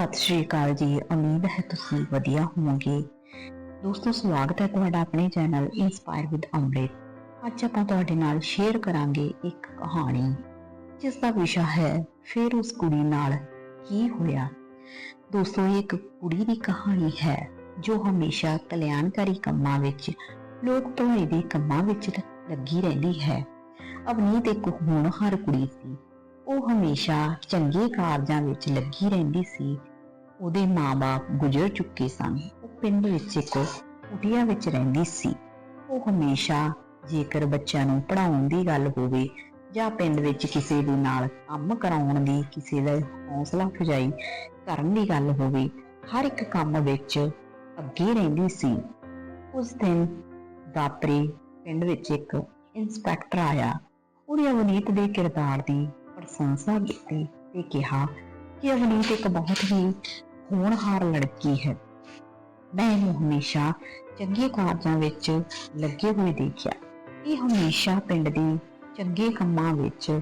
ਸਤਿ ਸ਼੍ਰੀ ਅਕਾਲ ਜੀ, ਉਮੀਦ ਹੈ ਤੁਸੀਂ ਵਧੀਆ ਹੋਵੋਗੇ। ਦੋਸਤੋ, ਸਵਾਗਤ ਹੈ ਤੁਹਾਡਾ ਆਪਣੇ ਚੈਨਲ ਇਨਸਪਾਇਰ ਵਿਦ ਅੰਮ੍ਰਿਤ ਅੱਜ ਆਪਾਂ ਤੁਹਾਡੇ ਨਾਲ ਸ਼ੇਅਰ ਕਰਾਂਗੇ ਇੱਕ ਕਹਾਣੀ, ਜਿਸ ਦਾ ਵਿਸ਼ਾ ਹੈ, ਫਿਰ ਉਸ ਕੁੜੀ ਨਾਲ ਕੀ ਹੋਇਆ। ਦੋਸਤੋ, ਇਹ ਇੱਕ ਕੁੜੀ ਦੀ ਕਹਾਣੀ ਹੈ, ਜੋ ਹਮੇਸ਼ਾ ਕਲਿਆਣਕਾਰੀ ਕੰਮਾਂ ਵਿੱਚ, ਲੋਕ ਭਲਾਈ ਦੇ ਕੰਮਾਂ ਵਿੱਚ ਲੱਗੀ ਰਹਿੰਦੀ ਹੈ। ਅਵਨੀਤ ਇੱਕ ਹੋਣਹਾਰ ਕੁੜੀ ਸੀ। ਉਹ ਹਮੇਸ਼ਾ ਚੰਗੇ ਕਾਰਜਾਂ ਵਿੱਚ ਲੱਗੀ ਰਹਿੰਦੀ ਸੀ। ਉਹਦੇ ਮਾਪੇ ਗੁਜ਼ਰ ਚੁੱਕੇ ਸਨ। ਉਹ ਪਿੰਡ ਵਿੱਚ ਇੱਕ ਕੁਟੀਆ ਵਿੱਚ ਰਹਿੰਦੀ ਸੀ। ਉਹ ਹਮੇਸ਼ਾ ਜੇਕਰ ਬੱਚਿਆਂ ਨੂੰ ਪੜ੍ਹਾਉਣ ਦੀ ਗੱਲ ਹੋਵੇ ਜਾਂ ਪਿੰਡ ਵਿੱਚ ਕਿਸੇ ਦੇ ਨਾਲ ਕੰਮ ਕਰਾਉਣ ਦੀ ਕਿਸੇ ਦਾ ਹੌਸਲਾ ਅਫਜ਼ਾਈ ਕਰਨ ਦੀ ਗੱਲ ਹੋਵੇ, ਹਰ ਇੱਕ ਕੰਮ ਵਿੱਚ ਅੱਗੇ ਰਹਿੰਦੀ ਸੀ। ਉਸ ਦਿਨ ਦਾਪਰੇ ਪਿੰਡ ਵਿੱਚ ਇੱਕ ਇੰਸਪੈਕਟਰ ਆਇਆ। ਉਹਨੇ ਅਵਨੀਤ ਦੇ ਕਿਰਦਾਰ ਦੀ ਪ੍ਰਸ਼ੰਸਾ ਕੀਤੀ ਤੇ ਕਿਹਾ ਕਿ ਅਵਨੀਤ ਇੱਕ ਬਹੁਤ ਹੀ ਹੋਣਹਾਰ ਲੜਕੀ ਹੈ। ਮੈਂ ਇਹਨੂੰ ਹਮੇਸ਼ਾ ਚੰਗੇ ਕਾਰਜਾਂ ਵਿੱਚ ਲੱਗੇ ਹੋਏ ਦੇਖਿਆ। ਇਹ ਹਮੇਸ਼ਾ ਪਿੰਡ ਦੇ ਚੰਗੇ ਕੰਮਾਂ ਵਿੱਚ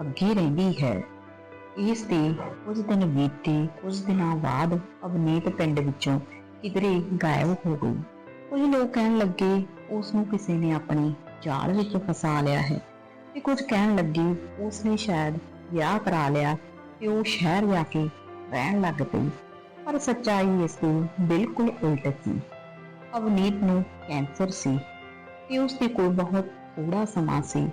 ਅੱਗੇ ਰਹਿੰਦੀ ਹੈ। ਇਸ ਦੇ ਕੁਝ ਦਿਨ ਬੀਤੇ, ਕੁਝ ਦਿਨਾਂ ਬਾਅਦ ਅਵਨੀਤ ਪਿੰਡ ਵਿੱਚੋਂ ਕਿਧਰੇ ਗਾਇਬ ਹੋ ਗਈ। ਕੁਝ ਲੋਕ ਕਹਿਣ ਲੱਗੇ ਉਸ ਨੂੰ ਕਿਸੇ ਨੇ ਆਪਣੀ ਜਾਲ ਵਿੱਚ ਫਸਾ ਲਿਆ ਹੈ। ਤੇ ਕੁਝ ਕਹਿਣ ਲੱਗੇ ਉਸ ਨੇ ਸ਼ਾਇਦ ਵਿਆਹ ਕਰਾ ਲਿਆ ਤੇ ਉਹ ਸ਼ਹਿਰ ਜਾ ਕੇ ਰਹਿਣ ਲੱਗ ਪਈ। ਪਰ ਸੱਚਾਈ ਇਸ ਦੀ ਬਿਲਕੁਲ ਉਲਟ ਸੀ। ਅਵਨੀਤ ਨੂੰ ਕੈਂਸਰ ਸੀ ਤੇ ਉਸ ਦੇ ਕੋਲ ਬਹੁਤ ਥੋੜਾ ਸਮਾਂ ਸੀ।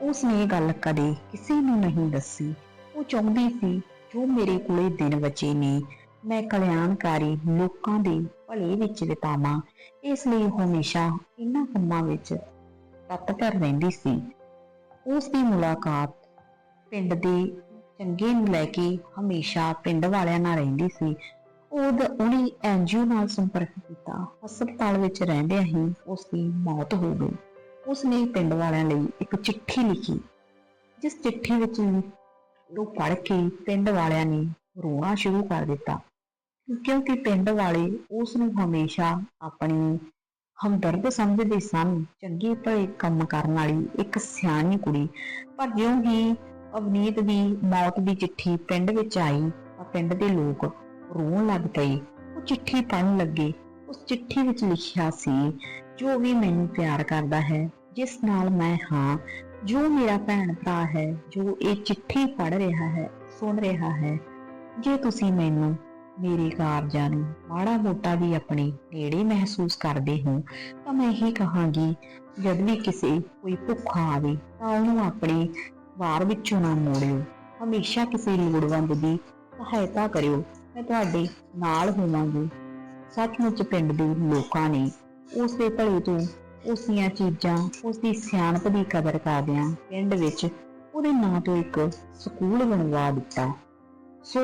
ਉਸ ਨੇ ਇਹ ਗੱਲ ਕਦੇ ਕਿਸੇ ਨੂੰ ਨਹੀਂ ਦੱਸੀ। ਉਹ ਚਾਹੁੰਦੀ ਸੀ, ਜੋ ਮੇਰੇ ਕੋਲੇ ਦਿਨ ਬਚੇ ਨੇ, ਮੈਂ ਕਲਿਆਣਕਾਰੀ ਲੋਕਾਂ ਦੇ ਭਲੇ ਵਿੱਚ ਬਿਤਾਵਾਂ। ਇਸ ਲਈ ਹਮੇਸ਼ਾ ਇਹਨਾਂ ਕੰਮਾਂ ਵਿੱਚ ਤਤਪਰ ਰਹਿੰਦੀ ਸੀ। ਉਸ ਦੀ ਮੁਲਾਕਾਤ ਪਿੰਡ ਦੇ ਚੰਗੇ ਨੂੰ ਲੈ ਕੇ ਹਮੇਸ਼ਾ ਪਿੰਡ ਵਾਲਿਆਂ ਨਾਲ ਰਹਿੰਦੀ ਸੀ। ਉਹਦ ਉਹਨੇ ਐਨਜੀਓ ਨਾਲ ਸੰਪਰਕ ਕੀਤਾ। ਹਸਪਤਾਲ ਵਿੱਚ ਰਹਿੰਦਿਆਂ ਹੀ ਉਸ ਦੀ ਮੌਤ ਹੋ ਗਈ। ਉਸ ਨੇ ਪਿੰਡ ਵਾਲਿਆਂ ਲਈ ਇੱਕ ਚਿੱਠੀ ਲਿਖੀ। ਜਿਸ ਚਿੱਠੀ ਵਿੱਚ ਉਹ ਪੜ੍ਹ ਕੇ ਪਿੰਡ ਵਾਲਿਆਂ ਨੇ ਰੋਣਾ ਸ਼ੁਰੂ ਕਰ ਦਿੱਤਾ। ਕਿਉਂਕਿ ਪਿੰਡ ਵਾਲੇ ਉਸ ਨੂੰ ਹਮੇਸ਼ਾ ਆਪਣੀ ਹਮਦਰਦ ਸਮਝਦੇ ਸਨ। ਚੰਗੇ ਭਲੇ ਕੰਮ ਕਰਨ ਵਾਲੀ ਇੱਕ ਸਿਆਣੀ ਕੁੜੀ। ਪਰ ਜਿਉਂ ਹੀ ਅਵਨੀਤ ਦੀ ਮੌਤ ਦੀ ਚਿੱਠੀ ਪਿੰਡ ਵਿੱਚ ਆਈ ਤਾਂ ਪਿੰਡ ਦੇ ਲੋਕ ਰੋਣ ਲੱਗ ਪਈ। ਉਹ ਚਿੱਠੀ ਪੜ੍ਹਨ ਲੱਗੇ। ਉਸ ਚਿੱਠੀ ਵਿੱਚ ਲਿਖਿਆ ਸੀ, ਜੋ ਵੀ ਮੈਨੂੰ ਪਿਆਰ ਕਰਦਾ ਹੈ, ਜਿਸ ਨਾਲ ਮੈਂ ਹਾਂ, ਜੋ ਮੇਰਾ ਭੈਣ ਭਰਾ ਹੈ, ਜੋ ਇਹ ਚਿੱਠੀ ਪੜ੍ਹ ਰਿਹਾ ਹੈ, ਸੁਣ ਰਿਹਾ ਹੈ, ਜੇ ਤੁਸੀਂ ਮੈਨੂੰ ਮੇਰੇ ਕਾਰਜਾਂ ਨੂੰ ਮਾੜਾ ਮੋਟਾ ਵੀ ਆਪਣੇ ਨੇੜੇ ਮਹਿਸੂਸ ਕਰਦੇ ਹੋ, ਤਾਂ ਮੈਂ ਇਹੀ ਕਹਾਂਗੀ, ਜਦ ਵੀ ਕਿਸੇ ਕੋਈ ਭੁੱਖਾ ਆਵੇ, ਤਾਂ ਉਹਨੂੰ ਆਪਣੇ ਵਾਰ ਵਿੱਚੋਂ ਨਾ ਮੋੜਿਓ। ਹਮੇਸ਼ਾ ਕਿਸੇ ਲੋੜਵੰਦ ਦੀ ਸਹਾਇਤਾ ਕਰਿਓ। ਮੈਂ ਤੁਹਾਡੇ ਨਾਲ ਹੋਵਾਂਗੀ। ਸੱਚਮੁੱਚ ਪਿੰਡ ਦੇ ਲੋਕਾਂ ਨੇ ਉਸ ਦੇ ਭਲੇ ਤੋਂ ਉਸ ਦੀਆਂ ਚੀਜ਼ਾਂ ਉਸ ਦੀ ਸਿਆਣਪ ਦੀ ਕਦਰ ਕਰਦਿਆਂ ਪਿੰਡ ਵਿੱਚ ਉਹਦੇ ਨਾਂ ਤੋਂ ਇੱਕ ਸਕੂਲ ਬਣਵਾ ਦਿੱਤਾ। ਸੋ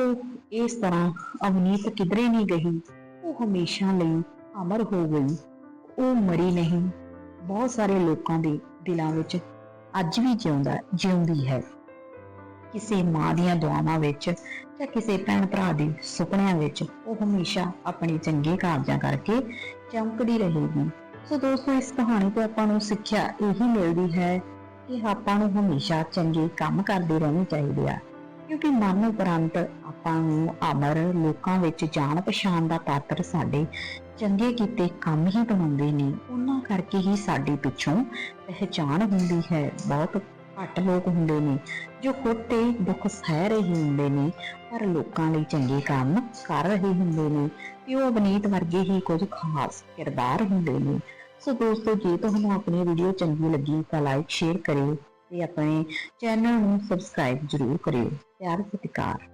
ਇਸ ਤਰ੍ਹਾਂ ਅਵਨੀਤ ਕਿਧਰੇ ਨਹੀਂ ਗਈ, ਉਹ ਹਮੇਸ਼ਾ ਲਈ ਅਮਰ ਹੋ ਗਈ। ਉਹ ਮਰੀ ਨਹੀਂ। ਬਹੁਤ ਸਾਰੇ ਲੋਕਾਂ ਦੇ ਦਿਲਾਂ ਵਿੱਚ ਅੱਜ ਵੀ ਜਿਉਂਦਾ, ਜਿਉਂਦੀ ਹੈ। ਕਿਸੇ ਮਾਂ ਦੀਆਂ ਦੁਆਵਾਂ ਵਿੱਚ ਜਾਂ ਕਿਸੇ ਭੈਣ ਭਰਾ ਦੇ ਸੁਪਨਿਆਂ ਵਿੱਚ ਉਹ ਹਮੇਸ਼ਾ ਆਪਣੇ ਚੰਗੇ ਕਾਰਜਾਂ ਕਰਕੇ ਚਮਕਦੀ ਰਹੇਗੀ। ਸੋ ਦੋਸਤੋ, ਇਸ ਕਹਾਣੀ ਤੋਂ ਆਪਾਂ ਨੂੰ ਸਿੱਖਿਆ ਇਹੀ ਮਿਲਦੀ ਹੈ ਕਿ ਆਪਾਂ ਨੂੰ ਹਮੇਸ਼ਾ ਚੰਗੇ ਕੰਮ ਕਰਦੇ ਰਹਿਣੇ ਚਾਹੀਦੇ ਆ, ਕਿਉਂਕਿ ਮਰਨ ਉਪਰੰਤ ਆਪਾਂ ਨੂੰ ਅਮਰ ਲੋਕਾਂ ਵਿੱਚ ਜਾਣ ਪਛਾਣ ਦਾ ਪਾਤਰ ਸਾਡੇ ਚੰਗੇ ਕੀਤੇ ਕੰਮ ਹੀ ਬਣਾਉਂਦੇ ਨੇ। ਉਹਨਾਂ ਕਰਕੇ ਹੀ ਸਾਡੇ ਪਿੱਛੋਂ ਪਹਿਚਾਣ ਹੁੰਦੀ ਹੈ। ਬਹੁਤ ਘੱਟ ਲੋਕ ਹੁੰਦੇ ਨੇ, ਜੋ ਖੁਦ ਤੇ ਦੁੱਖ ਸਹਿ ਰਹੇ ਹੁੰਦੇ ਨੇ, ਪਰ ਲੋਕਾਂ ਲਈ ਚੰਗੇ ਕੰਮ ਕਰ ਰਹੇ ਹੁੰਦੇ ਨੇ, ਤੇ ਉਹ ਅਵਨੀਤ ਵਰਗੇ ਹੀ ਕੁਝ ਖਾਸ ਕਿਰਦਾਰ ਹੁੰਦੇ ਨੇ। ਸੋ ਦੋਸਤੋ, ਜੇ ਤੁਹਾਨੂੰ ਆਪਣੀ ਵੀਡੀਓ ਚੰਗੀ ਲੱਗੀ ਤਾਂ ਲਾਈਕ ਸ਼ੇਅਰ ਕਰਿਓ ਤੇ ਆਪਣੇ ਚੈਨਲ ਨੂੰ ਸਬਸਕ੍ਰਾਈਬ ਜ਼ਰੂਰ ਕਰਿਓ। ਪਿਆਰ ਸਤਿਕਾਰ।